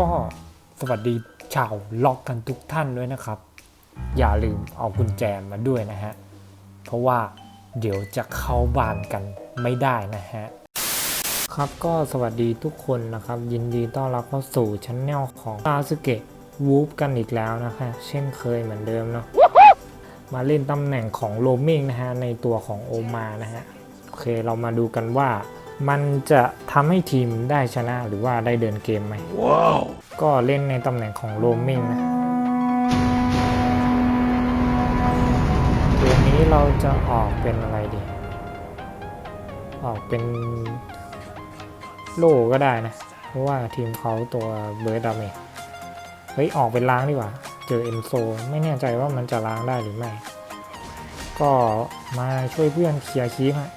ก็สวัสดีชาวล็อกกันทุกท่านด้วยนะครับ อย่าลืมเอากุญแจมาด้วยนะฮะ เพราะว่าเดี๋ยวจะเข้าบ้านกันไม่ได้นะฮะ ครับก็สวัสดีทุกคนนะครับ ยินดีต้อนรับเข้าสู่ช anel ของตาสเกะวูฟกันอีกแล้วนะฮะ เช่นเคยเหมือนเดิมเนาะมาเล่นตำแหน่งของโรมิงนะฮะ ในตัวของโอมานะฮะ โอเคเรามาดูกันว่า มันจะทำให้ทีมได้ชนะหรือว่าได้เดินเกมไหม Wow. ก็เล่นในตำแหน่งของโรมิงนะเกมนี้เราจะออกเป็นอะไรดี ออกเป็นโล่ก็ได้นะ เพราะว่าทีมเขาตัวเบิร์ดดาเมจเฮ้ย ออกเป็นล้างดีกว่า เจอเอ็นโซ ไม่แน่ใจว่ามันจะล้างได้หรือไม่ ก็มาช่วยเพื่อนเคลียร์คีฟฮะ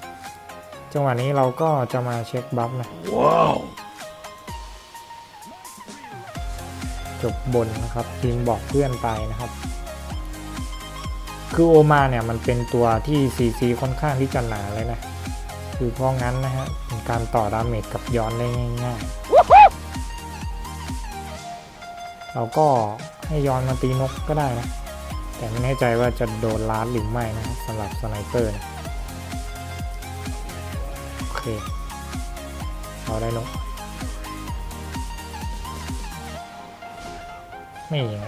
จังหวะนี้เราก็จะมาเช็คบัฟนะ Wow. จบบนนะครับทีมบอกเพื่อนไปนะครับ คือโอมาเนี่ยมันเป็นตัวที่ซีซีค่อนข้างที่จะหนาเลยนะ คือเพราะงั้นนะฮะเป็นการต่อดาเมจกับย้อนได้ง่ายๆ เราก็ให้ย้อนมาตีนกก็ได้นะ แต่ไม่แน่ใจว่าจะโดนลาดหรือไม่นะสำหรับสไนเปอร์นะโอ เคเราได้นกไม่ไง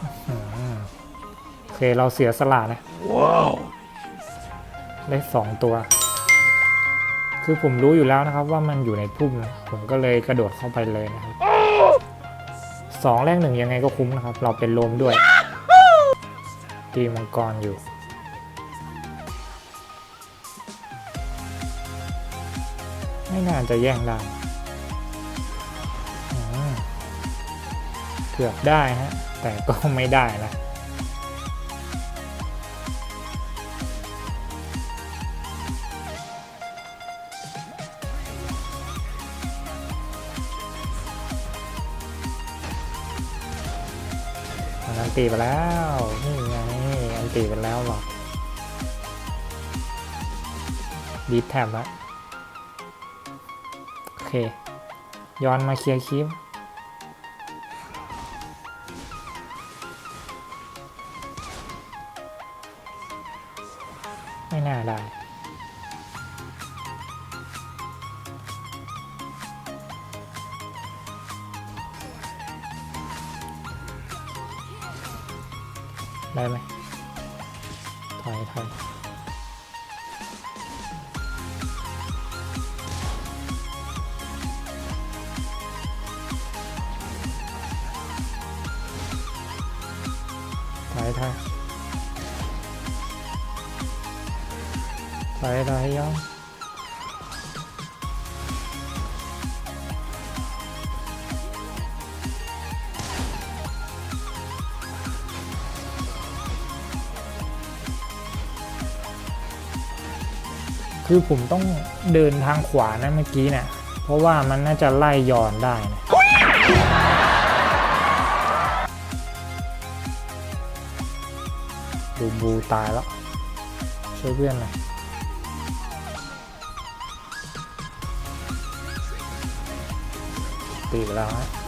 อื้อหือโอเค เราเสียสละนะ Wow. ได้สองตัว คือผมรู้อยู่แล้วนะครับว่ามันอยู่ในพุ่มนะผมก็เลยกระโดดเข้าไปเลยนะครับ สองแรกหนึ่งยังไงก็คุ้มนะครับ เราเป็นโลมด้วย ตีมังกรอยู่ ไม่น่าจะแย่งได้เกือบได้ฮะ แต่ก็ไม่ได้นะ อันตีไปแล้วนี่ไงอันตีไปแล้วหรอกดีแท็บละโอเค ย้อนมาเคลียร์คลิปไม่น่าได้ ได้ไหมถอยถอยถอยถอยถอยถอยย้อน คือผมต้องเดินทางขวานะเมื่อกี้นะ่ะเพราะว่ามันน่าจะไล่ย้อนได้นะดูบูตายแล้วช่วยเพื่อนหน่อยตีไปแล้วฮะ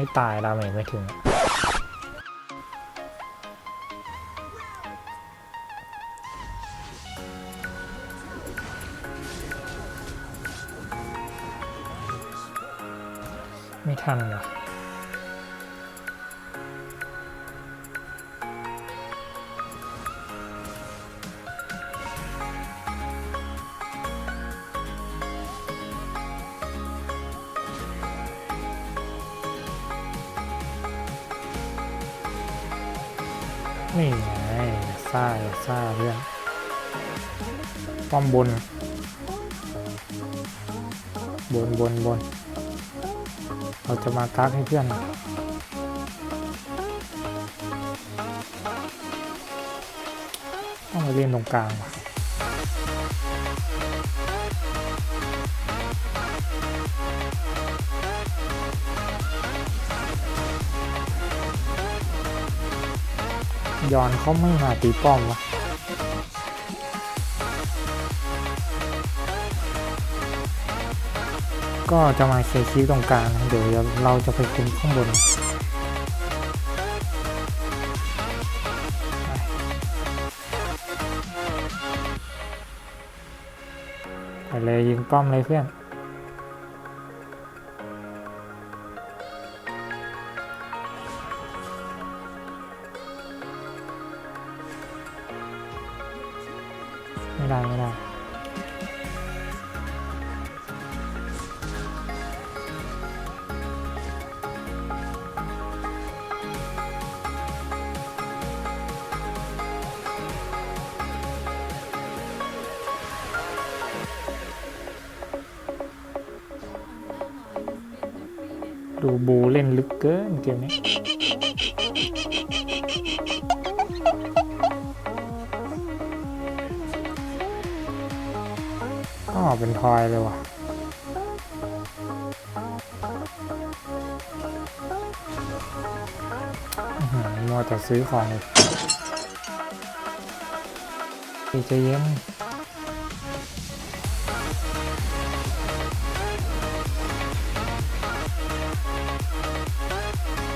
ไม่ตายราเมจไม่ถึง ไม่ทันเหรอ นี่ไงซ่าซ่าเพื่อนป้อมบน บนบนบน เราจะมากักให้เพื่อนต้องมาเล่นตรงกลางว่ะ ยอนเขาไม่มาตีป้อมวะก็จะมาเคลียร์คิวตรงกลางนะเดี๋ยวเราจะไปคุมข้างบนไปเลยยิงป้อมเลยเพื่อน ไม่ได้ไม่ได้ดูบูเล่นลึกเกินเกมนี้ ก็เป็นทอยเลยว่ะมัวแต่ซื้อของเลยใจเย็น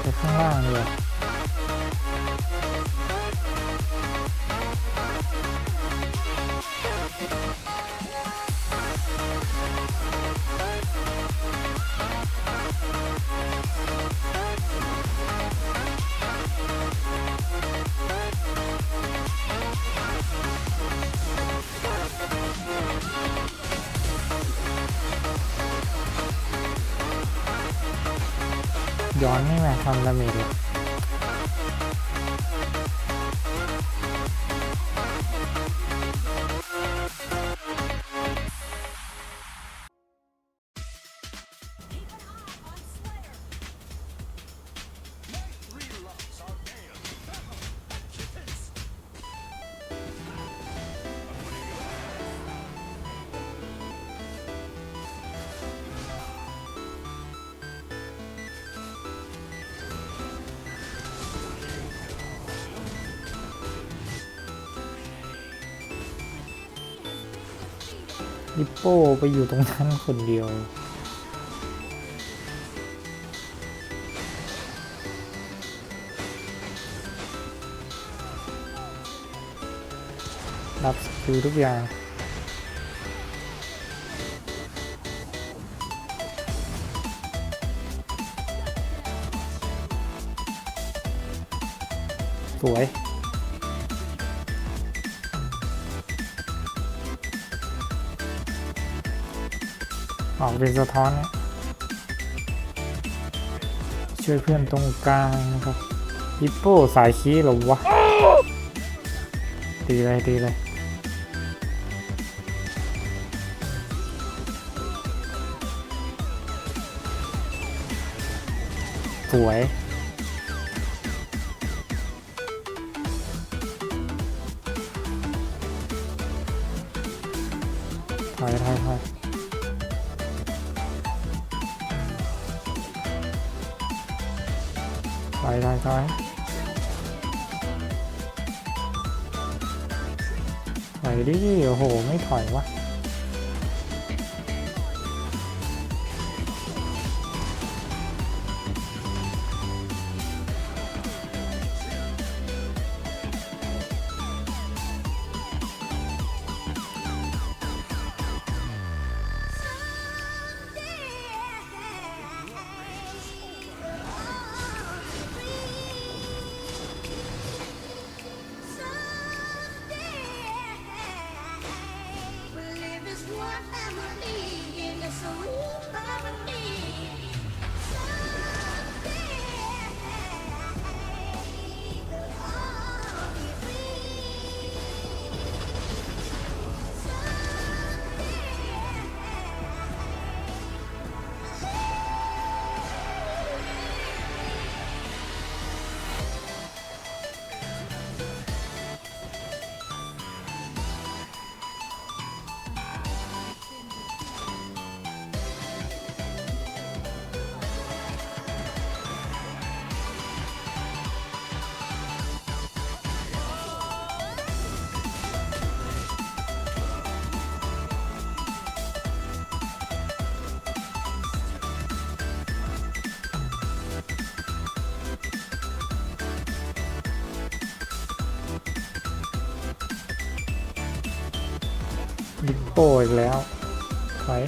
ไปข้างล่างเลย ย้อนไม่มาทำดาเมจเลย ลิปโป้ไปอยู่ตรงนั้นคนเดียว รับสกิลทุกอย่างสวย ออกเป็นสะท้อนเนี่ยช่วยเพื่อนตรงกลางนะครับฮิปโป้สายขี้เหรอวะตีเลยตีเลยสวยถอยถอยถอย ไปได้ไปไปดิโอ้โห ไม่ถอยวะ ดิปโปอีกแล้วถอย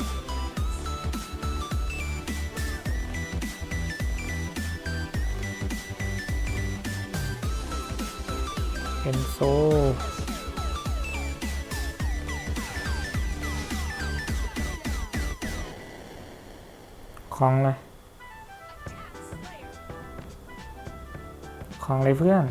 เอนโซคลองเลยคลองเลยเพื่อน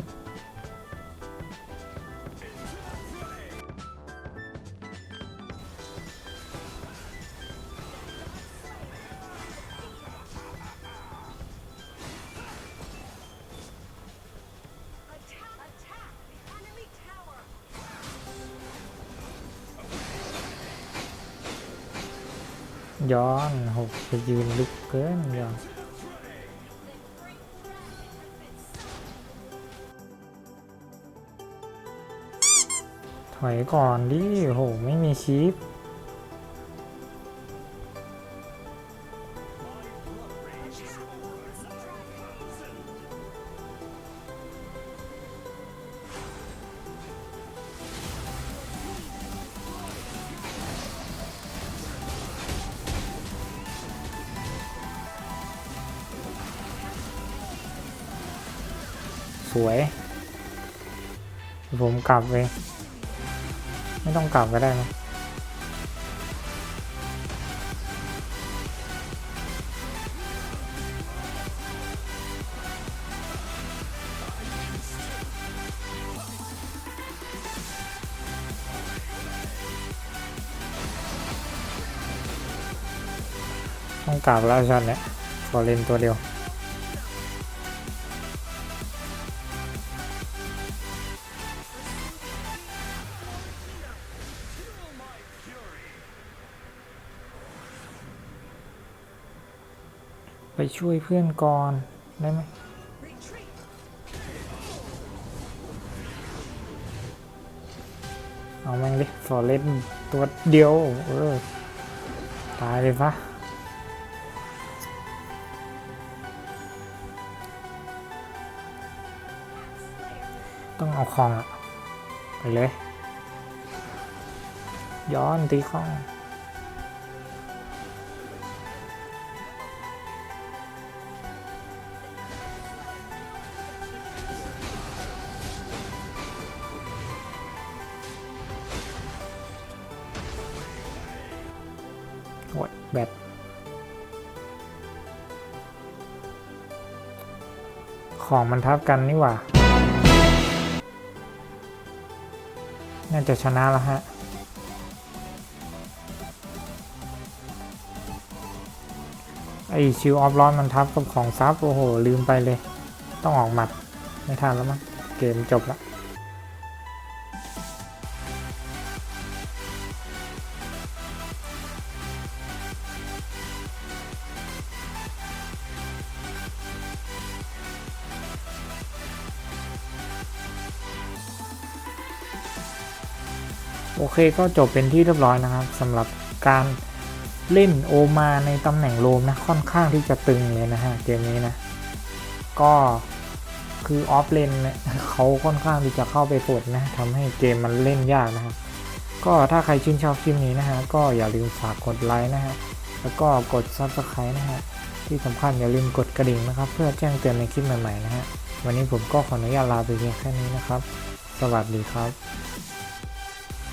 ย้อนหกจะยืนลุกเกินย้อนถอยก่อนดิโห ไม่มีชีพ วย ผมกลับเลย ไม่ต้องกลับก็ได้นะต้องกลับแล้วชันเนี่ยขอเล่นตัวเดียว ช่วยเพื่อนก่อนได้ไหมเอาแม่งดิฟอร์เรนตัวเดียว เออ ตายเลยปะต้องเอาคองอะไปเลย ย้อนตีคอง ของมันทับกันนี่หว่า น่าจะชนะแล้วฮะ ไอชิวออฟร้อนมันทับกับของซับโอ้โห ลืมไปเลย ต้องออกหมัด ไม่ทันแล้วมั้ง เกมจบละ เคก็จบเป็นที่เรียบร้อยนะครับสำหรับการเล่นโอมาในตำแหน่งโลมนะค่อนข้างที่จะตึงเลยนะฮะเกมนี้นะ ก็คือออฟเลนเนี่ยเขาค่อนข้างที่จะเข้าไปปดนะทำให้เกมมันเล่นยากนะครับ ก็ถ้าใครชื่นชอบคลิปนี้นะฮะก็อย่าลืมฝากกดไลค์นะฮะแล้วก็กด Subscribe นะฮะที่สำคัญอย่าลืมกดกระดิ่งนะครับ เพื่อแจ้งเตือนในคลิปใหม่ๆนะฮะวันนี้ผมก็ขออนุญาตลาไปเพียงแค่นี้นะครับ สวัสดีครับ